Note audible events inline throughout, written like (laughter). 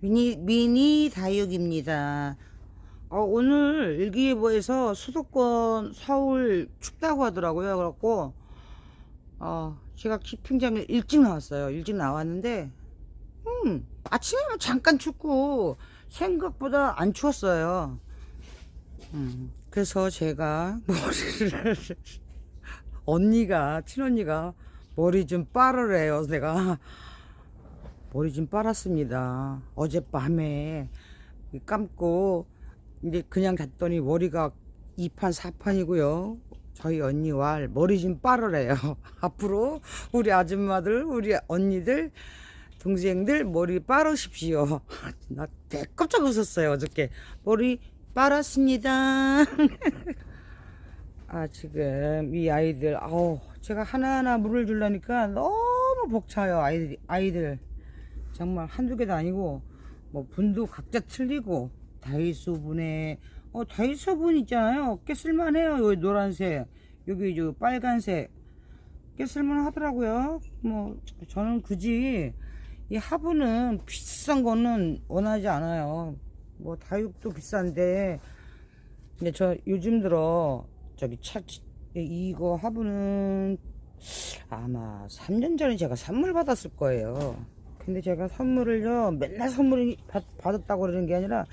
미니, 미니 다육입니다. 어, 오늘 일기예보에서 수도권 서울 춥다고 하더라고요. 그래갖고, 어, 제가 키핑장에 일찍 나왔어요. 일찍 나왔는데, 음, 아침에는 잠깐 춥고, 생각보다 안 추웠어요. 음, 그래서 제가 (laughs) 머리를, 언니가, 친언니가 머리 좀 빠르래요. 내가 머리 좀 빨았습니다. 어젯밤에 감고 이제 그냥 잤더니 머리가 2판 4판이고요. 저희 언니와 머리 좀 빠르래요. (laughs) 앞으로 우리 아줌마들, 우리 언니들, 동생들 머리 빠르십시오. (laughs) 나 깜짝 웃었어요. 어저께 머리 빨았습니다. (laughs) 아 지금 이 아이들 아우 제가 하나하나 물을 주려니까 너무 벅차요 아이들 아이들 정말 한두 개도 아니고 뭐 분도 각자 틀리고 다이소 분에 어 다이소 분 있잖아요. 꽤 쓸만해요 여기 노란색. 여기 저 빨간색. 꽤 쓸만 하더라고요. 뭐 저는 굳이 이 화분은 비싼 거는 원하지 않아요. 뭐 다육도 비싼데. 근데 저 요즘 들어 저기 차 이거 화분은 아마 3년 전에 제가 선물 받았을 거예요. 근데 제가 선물을요 맨날 선물을 받, 받았다고 그러는 게 아니라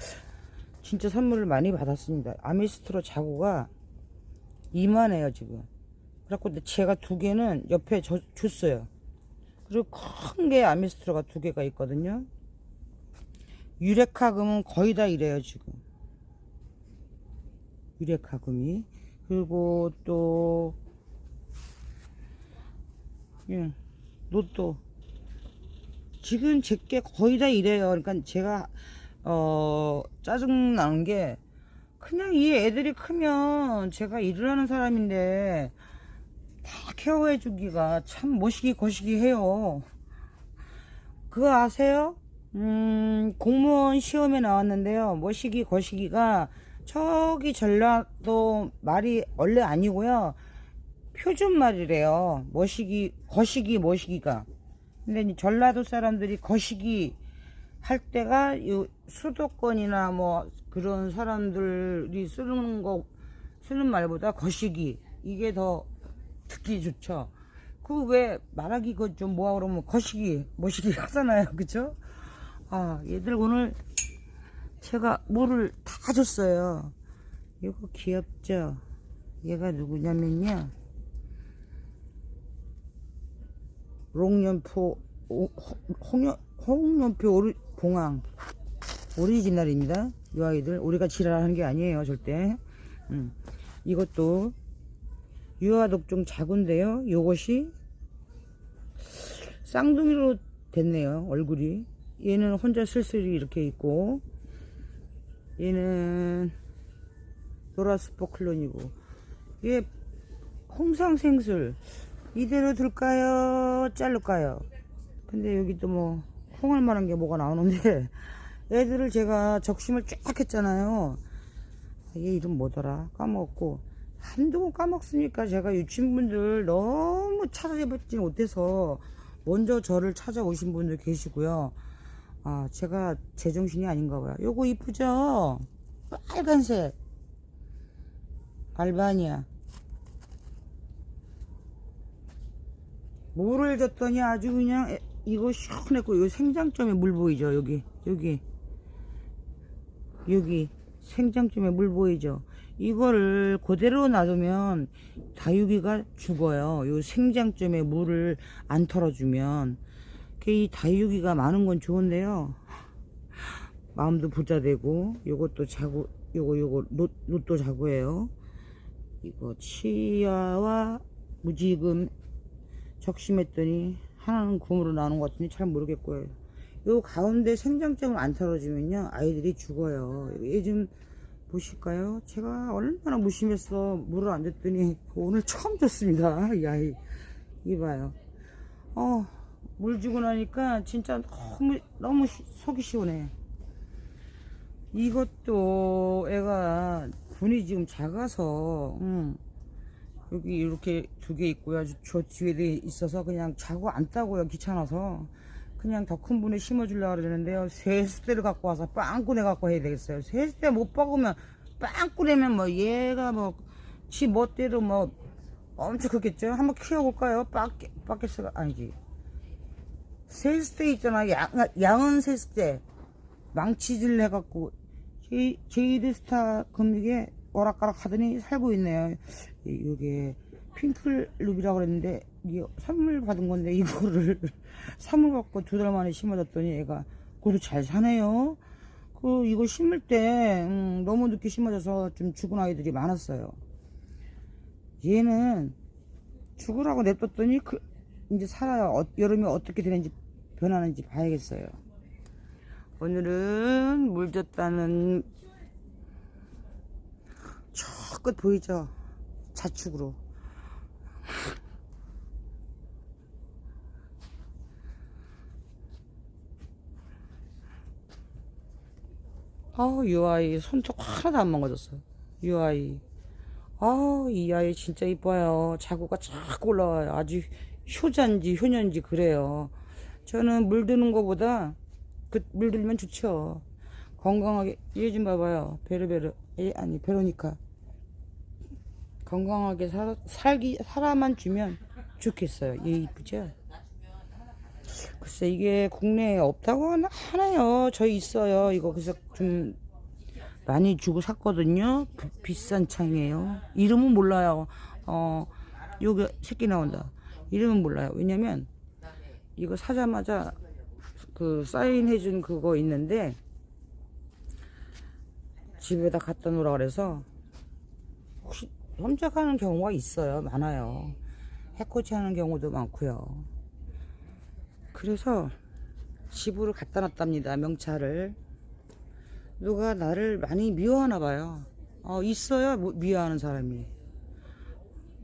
진짜 선물을 많이 받았습니다. 아미스트로 자구가 이만해요 지금. 그래갖고 제가 두 개는 옆에 저, 줬어요. 그리고 큰 게 아미스트로가 두 개가 있거든요. 유레카금은 거의 다 이래요 지금. 유레카금이 그리고 또 예, 로또 지금 제게 거의 다 이래요 그러니까 제가 어 짜증 나는 게 그냥 이 애들이 크면 제가 일을 하는 사람인데 다 케어해 주기가 참 모시기 거시기 해요 그거 아세요? 음 공무원 시험에 나왔는데요 모시기 거시기가 저기 전라도 말이 원래 아니고요. 표준 말이래요. 머시기, 거시기, 머시기가. 근데 이 전라도 사람들이 거시기 할 때가 요 수도권이나 뭐 그런 사람들이 쓰는 거, 쓰는 말보다 거시기. 이게 더 듣기 좋죠. 그 왜 말하기 그 좀 뭐하 그러면 거시기, 머시기 (laughs) 하잖아요. 그쵸? 아, 얘들 오늘 제가 물을 다 줬어요. 이거 귀엽죠? 얘가 누구냐면요. 롱연포, 오- 홍- 홍연포 오리, 봉황. 오리지널입니다. 이 아이들. 우리가 지랄하는 게 아니에요, 절대. 음. 이것도 유아독종 자군데요. 요것이 쌍둥이로 됐네요, 얼굴이. 얘는 혼자 쓸쓸히 이렇게 있고, 얘는 노라스포 클론이고 얘 홍상생술 이대로 둘까요 자를까요 근데 여기 또뭐 홍할 만한 게 뭐가 나오는데 (laughs) 애들을 제가 적심을 쫙 했잖아요 얘 이름 뭐더라 까먹었고 한두 번 까먹으니까 제가 유치분들 너무 찾아보지 못해서 먼저 저를 찾아오신 분들 계시고요 아, 제가 제정신이 아닌가 봐요. 요거 이쁘죠? 빨간색. 알바니아. 물을 줬더니 아주 그냥 에- 이거 시원했고, 요 생장점에 물 보이죠? 여기, 여기. 여기. 생장점에 물 보이죠? 이거를 그대로 놔두면 다육이가 죽어요. 요 생장점에 물을 안 털어주면. 이 다육이가 많은 건 좋은데요. 마음도 부자 되고 요것도 자구 요거 요거 롯, 롯도 자구예요. 이거 치아와 무지금 적심했더니 하나는 굼으로 나오는 것 같은데 잘 모르겠고요. 요 가운데 생장점을 안 털어주면요 아이들이 죽어요. 얘좀 보실까요? 제가 얼마나 무심해서 물을 안 줬더니 오늘 처음 줬습니다. (laughs) 이 아이 이봐요. 어. 물 주고 나니까 진짜 너무 너무 시- 속이 시원해. 이것도 애가 분이 지금 작아서 음, 여기 이렇게 두 개 있고요. 저 뒤에 있어서 그냥 자고 앉다고요. 귀찮아서 그냥 더 큰 분에 심어주려고 그러는데요. 세스대를 갖고 와서 빵꾸내 갖고 해야 되겠어요. 세스대 못 박으면 빵꾸내면 뭐 얘가 뭐 지 멋대로 뭐 엄청 크겠죠. 한번 키워볼까요? 빠게 빠게스가 아니지. 세스대 있잖아. 양, 양은 세스대 망치질 해갖고 제, 제이드스타 금육에 오락가락 하더니 살고 있네요. 이- 이게 핑클룹이라고 그랬는데 이게 선물 받은 건데 이거를 (laughs) 선물 받고 두 달 만에 심어줬더니 얘가 그래도 잘 사네요. 그 이거 심을 때 음, 너무 늦게 심어져서 좀 죽은 아이들이 많았어요. 얘는 죽으라고 냅뒀더니 그 이제 살아요. 어, 여름에 어떻게 되는지 변하는지 봐야겠어요. 오늘은 물 줬다는 저 끝 보이죠? 자축으로. 아우 이 아이 손톱 하나도 안 망가졌어 이 아이. 아우 이 아이 진짜 이뻐요. 자구가 자꾸 올라와요. 아주 효자인지 효녀인지 그래요. 저는 물 드는 거보다 그 물 들면 좋죠. 건강하게 얘 좀 봐봐요. 베르베르 얘 아니 베로니카 건강하게 살, 살기 살아만 주면 좋겠어요. 얘 이쁘죠? 글쎄 이게 국내에 없다고 하나, 하나요. 저희 있어요. 이거 그래서 좀 많이 주고 샀거든요. 비, 비싼 창이에요. 이름은 몰라요. 어 여기 새끼 나온다. 이름은 몰라요. 왜냐면 이거 사자마자 그 사인해준 그거 있는데 집에다 갖다 놓으라 그래서 혹시 험작하는 경우가 있어요. 많아요. 해코지 하는 경우도 많고요. 그래서 집으로 갖다 놨답니다. 명찰을. 누가 나를 많이 미워하나 봐요. 어, 있어요. 뭐- 미워하는 사람이.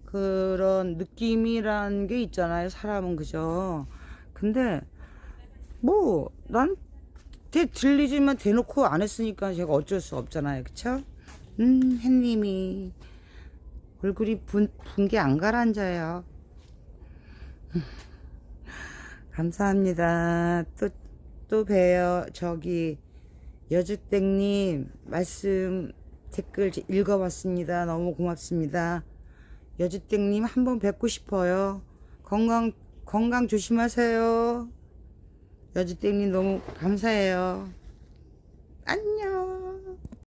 그런 느낌이란 게 있잖아요. 사람은 그죠? 근데 뭐난 대 들리지만 대놓고 안 했으니까 제가 어쩔 수 없잖아요. 그쵸? 음 햇님이 얼굴이 분게안 가라앉아요 감사합니다. 또, 또 봬요. 저기, 여주땡님, 말씀, 댓글 읽어봤습니다. 너무 고맙습니다. 여주땡님 한번 뵙고 싶어요. 건강, 건강 조심하세요. 여주땡님 너무 감사해요.